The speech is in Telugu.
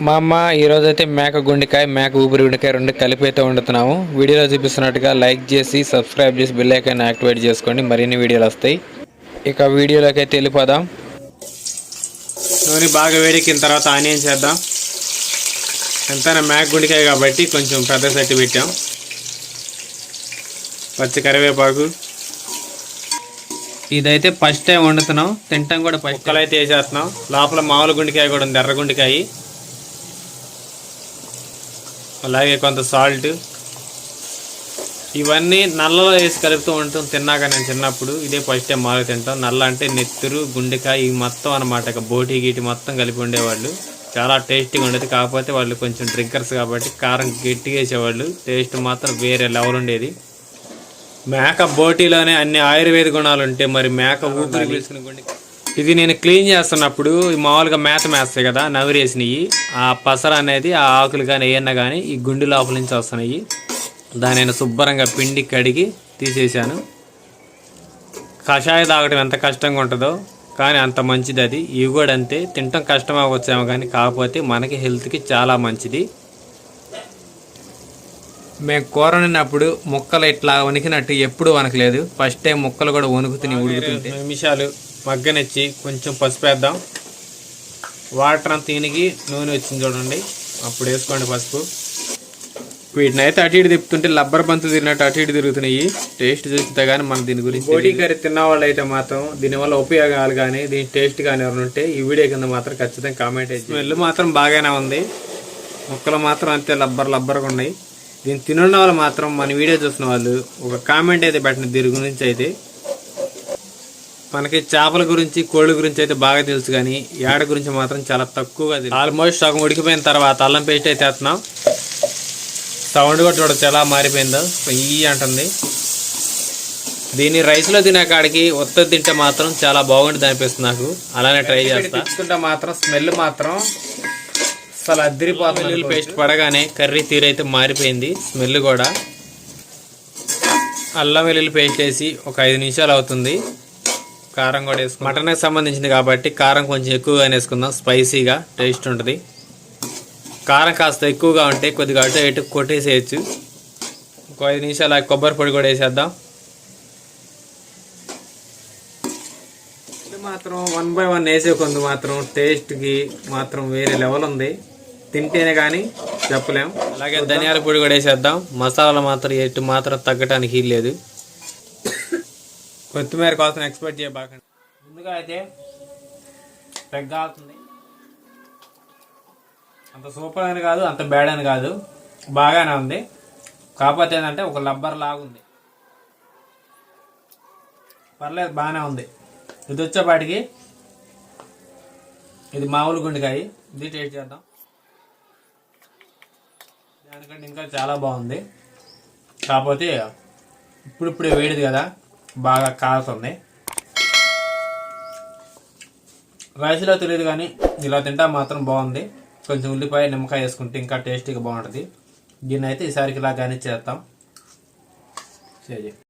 మా అమ్మ ఈరోజు అయితే మేక గుండెకాయ మేక ఊపిరి గుండెకాయ రెండు కలిపి అయితే వండుతున్నాము. వీడియోలో చూపిస్తున్నట్టుగా లైక్ చేసి సబ్స్క్రైబ్ చేసి బెల్ ఐకాన్ యాక్టివేట్ చేసుకోండి. మరిన్ని వీడియోలు వస్తాయి. ఇక వీడియోలోకి అయితే వెళ్ళిపోదాం. నూనె బాగా వేడెక్కిన తర్వాత ఆనియన్ చేద్దాం. ఎంతైనా మేక గుండెకాయ కాబట్టి కొంచెం పెద్ద సెట్ పెట్టాం. పచ్చి కరివేపాకు. ఇదైతే ఫస్ట్ టైం వండుతున్నాం. తింటాం కూడా ఫస్ట్ అయితే వేసేస్తున్నాం. లోపల మామూలు గుండెకాయ కూడా ఉంది ఎర్ర గుండెకాయ. అలాగే కొంత సాల్ట్. ఇవన్నీ నల్లలో వేసి కలుపుతూ ఉంటాం తిన్నాక నేను చిన్నప్పుడు ఇదే ఫస్ట్ టైం మాలో తింటాం. నల్ల అంటే నెత్తురు గుండెకాయ ఇవి మొత్తం అనమాట బోటి గీటి మొత్తం కలిపి ఉండేవాళ్ళు. చాలా టేస్టీగా ఉండేది. కాకపోతే వాళ్ళు కొంచెం డ్రింకర్స్ కాబట్టి కారం గట్టిగా వేసేవాళ్ళు. టేస్ట్ మాత్రం వేరే లెవెల్ ఉండేది. మేక బోటీలోనే అన్ని ఆయుర్వేద గుణాలు ఉంటాయి మరి మేక ఊపిరి పీల్చుకునే గుండె ఇది నేను క్లీన్ చేస్తున్నప్పుడు మామూలుగా మేత మేస్తాయి కదా నవిరేసినవి ఆ పసర అనేది ఆ ఆకులు కానీ ఏమన్నా కానీ ఈ గుండె లోపల నుంచి వస్తున్నాయి. దాని నేను శుభ్రంగా పిండి కడిగి తీసేసాను కషాయ తాగడం ఎంత కష్టంగా ఉంటుందో కానీ అంత మంచిది అది. ఇవి కూడా అంతే. తినటం కష్టం అవ్వచ్చేమో కానీ కాకపోతే మనకి హెల్త్కి చాలా మంచిది. మేము కూర వండినప్పుడు ముక్కలు ఇట్లా వణికినట్టు ఎప్పుడు వనకలేదు ఫస్ట్ టైం ముక్కలు కూడా వణుకుతున్నాయి ఉడుకుతుంటే. నిమిషాలు మగ్గనిచ్చి కొంచెం పసుపు వేద్దాం. వాటర్ అంత తినిగి నూనె వచ్చింది చూడండి. అప్పుడు వేసుకోండి పసుపు. వీటిని అయితే అటు ఇటు తిప్పుతుంటే లబ్బర్ బంతు తిరిగినట్టు అటు ఇటు తిరుగుతున్నాయి. టేస్ట్ చూస్తే కానీ మన దీని గురించి బోటీ కర్రీ తిన్న వాళ్ళు అయితే మాత్రం దీనివల్ల ఉపయోగాలు కానీ దీని టేస్ట్ కానీ ఎవరు ఉంటే ఈ వీడియో కింద మాత్రం ఖచ్చితంగా కామెంట్ అయితే స్మెల్ మాత్రం బాగానే ఉంది. ముక్కలు మాత్రం అంతే లబ్బర్ లబ్బర్గా ఉన్నాయి. దీన్ని తినున్న వాళ్ళు మాత్రం మన వీడియో చూసిన వాళ్ళు ఒక కామెంట్ అయితే పెట్టిన దీని గురించి అయితే. మనకి చేపల గురించి కోళ్ళ గురించి అయితే బాగా తెలుసు కానీ ఏడ గురించి మాత్రం చాలా తక్కువగా తెలుసు. ఆల్మోస్ట్ సగం ఉడికిపోయిన తర్వాత అల్లం పేస్ట్ అయితే వేస్తున్నాం. సౌండ్ కూడా చూడొచ్చు ఎలా మారిపోయిందో. ఈ అంటుంది. దీన్ని రైస్లో తినే కాడికి ఒత్త తింటే మాత్రం చాలా బాగుంటుంది అనిపిస్తుంది నాకు. అలానే ట్రై చేస్తా. తింటుంటే మాత్రం స్మెల్ మాత్రం అసలు అద్దరిపోతుంది పేస్ట్ పడగానే కర్రీ తీరైతే మారిపోయింది స్మెల్ కూడా. అల్లం వెల్లుల్లి పేస్ట్ వేసి ఒక ఐదు నిమిషాలు అవుతుంది. కారం కూడా వేసుకుందాం. మటన్కి సంబంధించింది కాబట్టి కారం కొంచెం ఎక్కువగానే వేసుకుందాం. స్పైసీగా టేస్ట్ ఉంటుంది. కారం కాస్త ఎక్కువగా ఉంటే కొద్దిగా అటు ఇటు కొట్టేసేయచ్చు. ఒక ఐదు నిమిషాలు కొబ్బరి పొడి కూడా వేసేద్దాం. ఇది మాత్రం వన్ బై వన్ వేసే కొంది మాత్రం టేస్ట్కి మాత్రం వేరే లెవెల్ ఉంది. తింటేనే కానీ చెప్పలేం. అలాగే ధనియాల పొడి కూడా వేసేద్దాం. మసాలాలు మాత్రం ఎటు మాత్రం తగ్గటానికి లేదు. కొత్తిమీర కోసం ఎక్స్పెక్ట్ చేయబాకండి ముందుగా అయితే పెగ్గ అవుతుంది. అంత సూపర్ అని కాదు అంత బ్యాడ్ అని కాదు. బాగానే ఉంది. కాకపోతే ఏంటంటే ఒక లబ్బర్ లాగుంది. పర్లేదు బాగానే ఉంది. ఇది వచ్చేపాటికి ఇది మామూలు గుండెకాయ. ఇది టేస్ట్ చేద్దాం. దానికంటే ఇంకా చాలా బాగుంది. కాకపోతే ఇప్పుడిప్పుడే వేడిది కదా. బాగా కాలుతుంది. రైస్లో తెలియదు కానీ ఇలా తింటా మాత్రం బాగుంది. కొంచెం ఉల్లిపాయ నిమ్మకాయ వేసుకుంటే ఇంకా టేస్టీగా బాగుంటుంది. దీన్ని అయితే ఈసారికి ఇలా కానీ చేస్తాం చేయండి